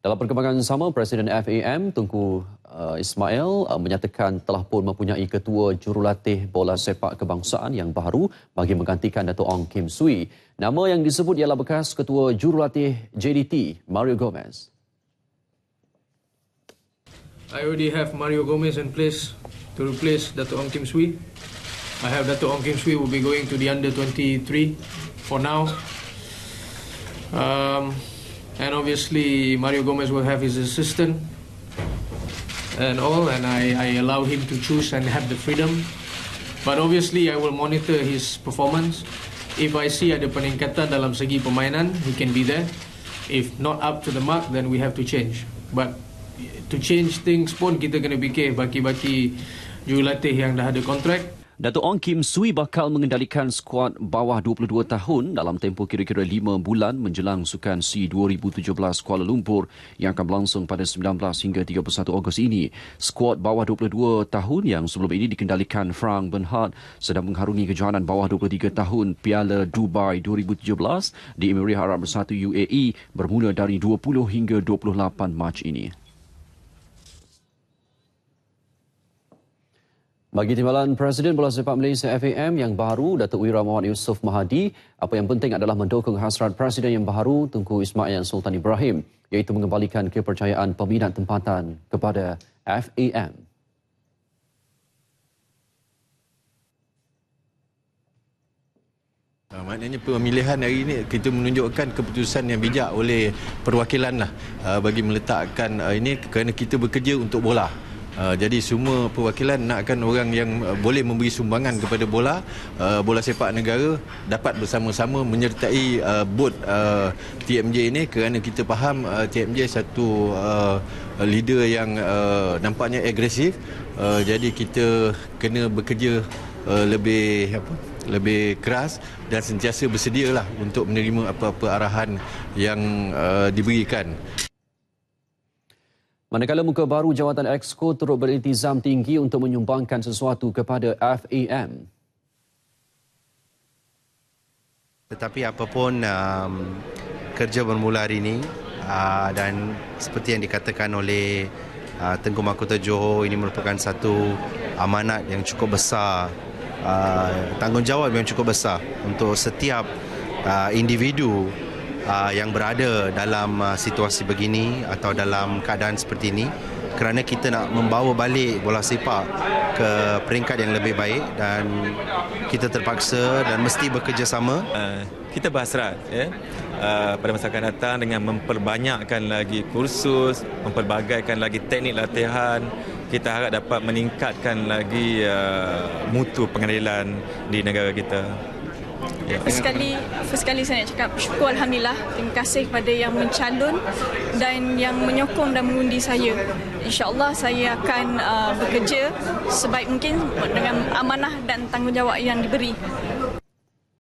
Dalam perkembangan sama, Presiden FAM Tunku uh, Ismail uh, menyatakan telah pun mempunyai ketua jurulatih bola sepak kebangsaan yang baru bagi menggantikan Dato' Ong Kim Sui. Nama yang disebut ialah bekas ketua jurulatih JDT, Mario Gomez. I already have Mario Gomez in place to replace Dato' Ong Kim Sui. I have Dato' Ong Kim Sui will be going to the under 23 for now. Um, and obviously Mario Gomez will have his assistant and all, and I, I allow him to choose and have the freedom. But obviously I will monitor his performance. If I see ada peningkatan dalam segi permainan, he can be there. If not up to the mark, then we have to change. But to change things pun kita kena fikir baki-baki jurulatih yang dah ada kontrak Dato' Ong Kim Sui bakal mengendalikan skuad bawah 22 tahun dalam tempoh kira-kira 5 bulan menjelang Sukan C 2017 Kuala Lumpur yang akan berlangsung pada 19 hingga 31 Ogos ini. Skuad bawah 22 tahun yang sebelum ini dikendalikan Frank Bernhard sedang mengharungi kejohanan bawah 23 tahun Piala Dubai 2017 di Emirat Arab Bersatu UAE bermula dari 20 hingga 28 Mac ini. Bagi Timbalan Presiden Bola Sepak Malaysia FAM yang baru, Datuk Wira Muhammad Yusof Mahadi, apa yang penting adalah mendukung hasrat Presiden yang baru, Tunku Ismail Sultan Ibrahim, iaitu mengembalikan kepercayaan peminat tempatan kepada FAM. Uh, maknanya pemilihan hari ini kita menunjukkan keputusan yang bijak oleh perwakilan lah uh, bagi meletakkan uh, ini kerana kita bekerja untuk bola. Uh, jadi semua perwakilan nakkan orang yang uh, boleh memberi sumbangan kepada bola uh, bola sepak negara dapat bersama-sama menyertai uh, bot uh, TMJ ini kerana kita faham uh, TMJ satu uh, leader yang uh, nampaknya agresif uh, jadi kita kena bekerja uh, lebih apa lebih keras dan sentiasa bersedialah untuk menerima apa-apa arahan yang uh, diberikan. Manakala muka baru jawatan Exco turut beriltizam tinggi untuk menyumbangkan sesuatu kepada FAM. Tetapi apapun um, kerja bermula hari ini uh, dan seperti yang dikatakan oleh uh, Tengku Mahkota Johor ini merupakan satu amanat yang cukup besar, uh, tanggungjawab yang cukup besar untuk setiap uh, individu uh, yang berada dalam uh, situasi begini atau dalam keadaan seperti ini kerana kita nak membawa balik bola sepak ke peringkat yang lebih baik dan kita terpaksa dan mesti bekerjasama. Uh, kita berhasrat ya, uh, pada masa akan datang dengan memperbanyakkan lagi kursus, memperbagaikan lagi teknik latihan, kita harap dapat meningkatkan lagi uh, mutu pengadilan di negara kita. Yeah. First sekali, first sekali saya nak cakap syukur Alhamdulillah. Terima kasih kepada yang mencalon dan yang menyokong dan mengundi saya. InsyaAllah saya akan uh, bekerja sebaik mungkin dengan amanah dan tanggungjawab yang diberi.